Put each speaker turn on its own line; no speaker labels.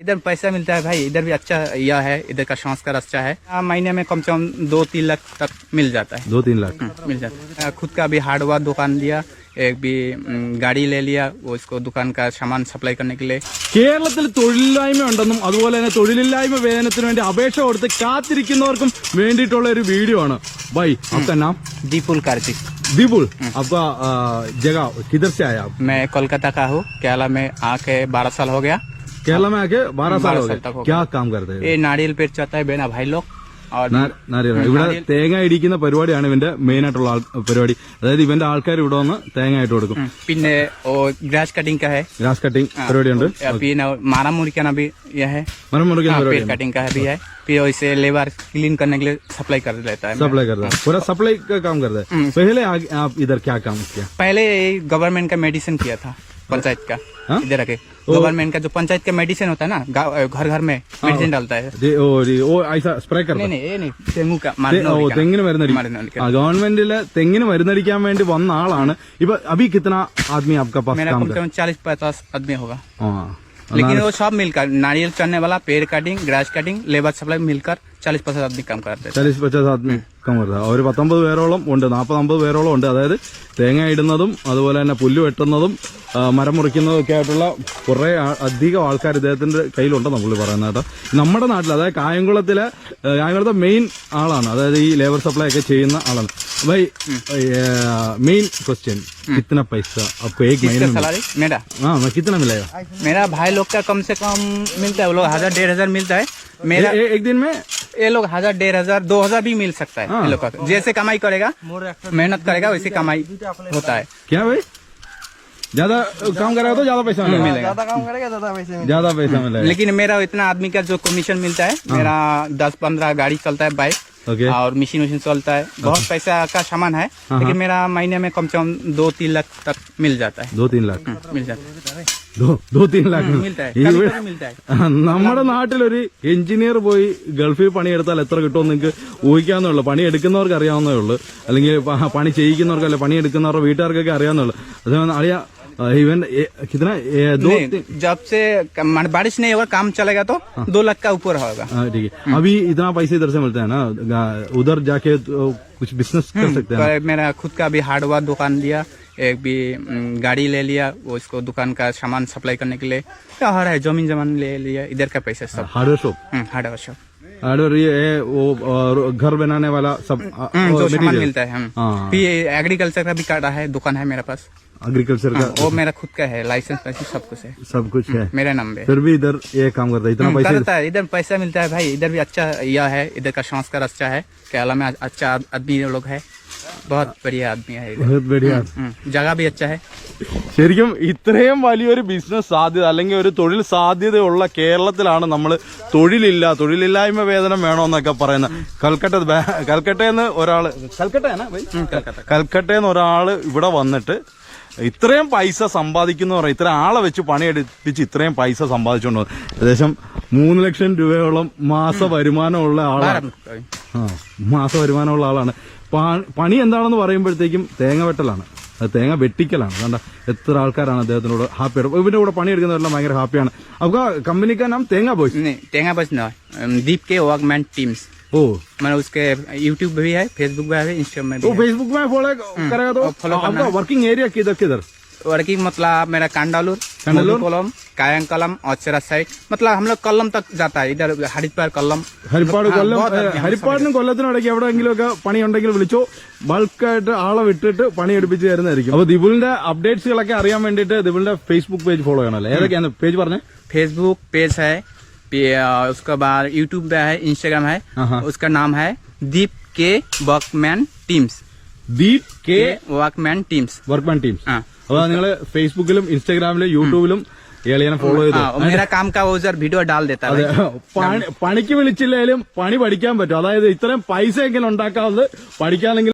इधर पैसा मिलता है भाई इधर भी अच्छा यह है इधर का संस्कार अच्छा है हाँ, महीने में कम से कम दो तीन लाख तक मिल जाता है
दो तीन लाख
मिल जाता है खुद का भी हार्डवेयर दुकान लिया एक भी उम, गाड़ी ले लिया वो इसको दुकान का सामान सप्लाई करने के लिए
കേരളത്തിൽ തൊഴിലില്ലായ്മ ഉണ്ടെന്നും അതുപോലെ തന്നെ തൊഴിലില്ലായ്മ വേതനത്തിന് വേണ്ടി അപേക്ഷ കൊടുത്ത് കാത്തിരിക്കുന്നവർക്കും വേണ്ടിയിട്ടുള്ള ഒരു വീഡിയോ ആണ് ബൈ आपका नाम
दीपुल कार्तिक
दीपुल आपका आ, जगह किधर से आया आप
मैं कोलकाता का हूँ केरला में आके बारह साल हो गया
केरला में आके बारह साल हो
साल तक
गए
हो
क्या काम करते हैं
ये नारियल पेड़ चाहता है बेना भाई लोग और
നാ- നാരിയണം. ഇവിടെ തേങ്ങ ഇടിക്കുന്ന പരിപാടിയാണ് ഇവന്റെ മെയിൻ ആയിട്ടുള്ള ആൾ- പരിപാടി അതായത് ഇവന്റെ ആൾക്കാർ ഇവിടെ വന്ന് തേങ്ങ ആയിട്ട് കൊടുക്കും
पिन्ने वो ग्रास कटिंग का है
ഗ്രാസ് കട്ടിങ് പരിപാടിയുണ്ട്
अभी मारा मुर्गी का भी यह है
മരം മുറിക്കുന്ന
हाँ,
പരിപാടി
पेड़ कटिंग का भी है फिर वैसे लेबर क्लीन करने के लिए सप्लाई कर देता है
सप्लाई करता है पूरा सप्लाई का काम करता है पहले आगे आप इधर क्या काम किया
पहले गवर्नमेंट का मेडिसिन किया था पंचायत का इधर रखे गवर्नमेंट का जो पंचायत का मेडिसिन होता है ना घर घर में मेडिसिन डालता है
ओ ഓ ദേ- ഓ ഐസ സ്പ്രേ
नहीं नहीं नहीं डेंगू का
ദേ-
गवर्नमेंट
ഓ
वाली का।
തെങ്ങിന്
മരുന്നടിക്കും
മരുന്നടിക്കണം. ഗവൺമെന്റിൽ തെങ്ങിന് മരുന്നടിക്കാൻ വേണ്ടി വന്ന ആളാണ് आपका पास
मेरा
काम
कम से कम चालीस पचास आदमी होगा
हाँ,
लेकिन वो सब मिलकर नारियल चढ़ने वाला पेड़ cutting grass cutting labour supply मिलकर चालीस पचास आदमी काम करते हैं
ചാലീസ് പച്ചാസ് ആദ്മി കമർത്ത ഒരു പത്തൊമ്പത് പേരോളം ഉണ്ട് നാൽപ്പത് അമ്പത് പേരോളം ഉണ്ട് അതായത് തേങ്ങ ഇടുന്നതും അതുപോലെ തന്നെ പുല്ല് വെട്ടുന്നതും ആ, മരം മുറിക്കുന്നതും ഒക്കെ ആയിട്ടുള്ള കുറെ ആ- അധികം ആൾക്കാർ ഇദ്ദേഹത്തിന്റെ കയ്യിലുണ്ടെന്ന് പുള്ളി പറയുന്നത് കേട്ടോ നമ്മുടെ നാട്ടിൽ അതായത് കായംകുളത്തിലെ ഏ, കായംകുളത്തെ മെയിൻ ആളാണ് അതായത് ഈ ലേബർ സപ്ലൈ ഒക്കെ ചെയ്യുന്ന ആളാണ് भाई मेन क्वेश्चन कितना पैसा आपको एक महीने
किसका
में
सैलरी मेरा
हाँ मैं कितना मिलेगा
मेरा भाई लोग का कम से कम मिलता है वो लोग हजार डेढ़ हजार मिलता है मेरा
ए, एक दिन में
ये लोग हज़ार डेढ़ हज़ार दो हज़ार भी मिल सकता है
हाँ।
ये लोग का। जैसे कमाई करेगा मेहनत करेगा वैसे कमाई होता है।
क्या भाई? ज़्यादा काम करेगा तो ज़्यादा पैसा मिलेगा
मिलेगा।
ज़्यादा काम करेगा ज़्यादा पैसे मिलेंगे।
ज़्यादा पैसा मिलेगा।
लेकिन मेरा इतना आदमी का जो कमीशन मिलता है। मेरा दस पंद्रह गाड़ी चलता है बाइक।
ओके
और मशीन वशीन चलता है बहुत पैसा का सामान है लेकिन मेरा महीने में कम से कम दो तीन लाख तक मिल जाता है
दो तीन लाख
मिल जाता है
दो दो तीन लाख
मिलता है
ഈ
कभी
ഇവിടെ-
कभी मिलता है
ആ, നമ്മുടെ നാട്ടിലൊരു എഞ്ചിനീയർ പോയി ഗൾഫിൽ പണിയെടുത്താൽ എത്ര കിട്ടുമെന്ന് നിങ്ങൾക്ക് ഊഹിക്കാവുന്നേ ഉള്ളൂ പണി എടുക്കുന്നവർക്ക് അറിയാവുന്നേ ഉള്ളൂ അല്ലെങ്കിൽ പ- പണി ചെയ്യിക്കുന്നവർക്ക് അല്ലെ പണി എടുക്കുന്നവരുടെ വീട്ടുകാർക്കൊക്കെ അറിയാവുന്നേ ഉള്ളൂ അതേപോലെ അറിയാം हाँ, इवन कितना? ए, दो
जब से बारिश नहीं होगा काम चलेगा तो हाँ। दो लाख का ऊपर होगा।
हाँ, ठीक है। हम्म। अभी इतना पैसे इधर से मिलता है ना उधर जाके तो कुछ बिज़नेस कर हम्म, सकते हैं
मेरा खुद का भी हार्डवेयर दुकान दिया एक भी गाड़ी ले लिया वो इसको दुकान का सामान सप्लाई करने के लिए। तो हर है ज़मीन जमान ले लिया इधर का पैसा सब।
Hardware
shop hardware shop
hardware ये है, वो और घर बनाने वाला सब
हम्म, जो सामान मिलता है हम।
हाँ।
एग्रीकल्चर का भी काटा है दुकान है मेरा पास।
एग्रीकल्चर का?
वो मेरा खुद का है लाइसेंस लाइसेंस सब कुछ है।
सब कुछ है।
मेरा नाम पे
फिर भी इधर ये काम करता है इतना पैसा
करता है इधर पैसा मिलता है भाई इधर भी अच्छा यह है इधर का संस्कार अच्छा है। केरला में अच्छा आदमी लोग है। बहुत बढ़िया आदमी है इधर
बहुत बढ़िया
हम्म, जगह भी अच्छा है
ശരിക്കും ഇത്രയും വലിയൊരു ബിസിനസ് സാധ്യത അല്ലെങ്കിൽ ഒരു തൊഴിൽ സാധ്യതയുള്ള കേരളത്തിലാണ് നമ്മൾ തൊഴിലില്ല തൊഴിലില്ലായ്മ വേതനം വേണമെന്നൊക്കെ പറയുന്നത് കൽക്കട്ട ബേ- കൽക്കട്ടയിൽ ഒരാള് കൽക്കട്ടയാണ് കൽക്കട്ടയിൽ ഒരാള് ഇവിടെ വന്നിട്ട് ഇത്രയും പൈസ സംപാദിക്കുന്ന പറയാം ഇത്ര ആളെ വെച്ച് പണിയെടുപ്പിച്ച് ഇത്രയും പൈസ സമ്പാദിച്ചുകൊണ്ട് വന്നു. ഏകദേശം മൂന്ന് ലക്ഷം രൂപയോളം മാസ വരുമാനമുള്ള ആളാണ് ആ മാസ വരുമാനമുള്ള ആളാണ് പാ- പണി എന്താണെന്ന് പറയുമ്പോഴത്തേക്കും തേങ്ങ വെട്ടലാണ് അത് തേങ്ങ വെട്ടിക്കലാണ് കണ്ട എത്ര ആൾക്കാരാണ് അദ്ദേഹത്തിനോട് ഹാപ്പിയാണ് ഇവന്റെ കൂടെ പണിയെടുക്കുന്നവരെല്ലാം ഭയങ്കര ഹാപ്പിയാണ് അപ്പൊ കമ്പനിക്കാർ നാം തേങ്ങ ബോയ്സ്
नहीं टेंगा बस ना दीप के वर्कमैन टीम्स
ഓ
मैंने उसके यूट्यूब पे भी है फेसबुक पे है इंस्टाग्राम में
तो
भी है
फेसबुक में फॉलो करेगा तो
follow करना
आपका वर्किंग एरिया किधर किधर
वर्किंग मतलब मेरा कांडालूर
कांडालूर?
कलम कायंग कलम औचरा साइड मतलब हम लोग कलम तक जाता है इधर हरिद्वार कलम
ഹരിപ്പാട്
हाँ,
കൊല്ലം
बहुत
ഏ,
आदमी हम
ഹരിപ്പാടിനും കൊല്ലത്തിനും ഇടയ്ക്ക് എവിടെയെങ്കിലും ഒക്കെ പണിയുണ്ടെങ്കിൽ വിളിച്ചോ ബൾക്കായിട്ട് ആളെ വിട്ടിട്ട് പണി എടുപ്പിച്ച് തരുന്നതായിരിക്കും അപ്പൊ ദിബുലിന്റെ അപ്ഡേറ്റ്സുകളൊക്കെ അറിയാൻ വേണ്ടിയിട്ട് ദിബുലിന്റെ ഫേസ്ബുക്ക് പേജ് ഫോളോ ചെയ്യണമല്ലോ ഏതൊക്കെയാണ് പേജ് പറഞ്ഞേ
फेसबुक पेज है फिर, अ, उसके बाद यूट्यूब पे है इंस्टाग्राम है
हाँ।
उसका नाम है Deep K Workman Teams
Deep K
Workman Teams
Workman Teams
हाँ
അപ്പൊ നിങ്ങൾ ഫേസ്ബുക്കിലും ഇൻസ്റ്റാഗ്രാമിലും യൂട്യൂബിലും ഏളിയനെ ഫോളോ ചെയ്ത്? വീഡിയോ പണിക്ക് വിളിച്ചില്ലെങ്കിലും പണി പഠിക്കാൻ പറ്റും. അതായത് ഇത്രയും പൈസ എങ്കിലും ഉണ്ടാക്കാവുന്നത് പഠിക്കാമെങ്കിൽ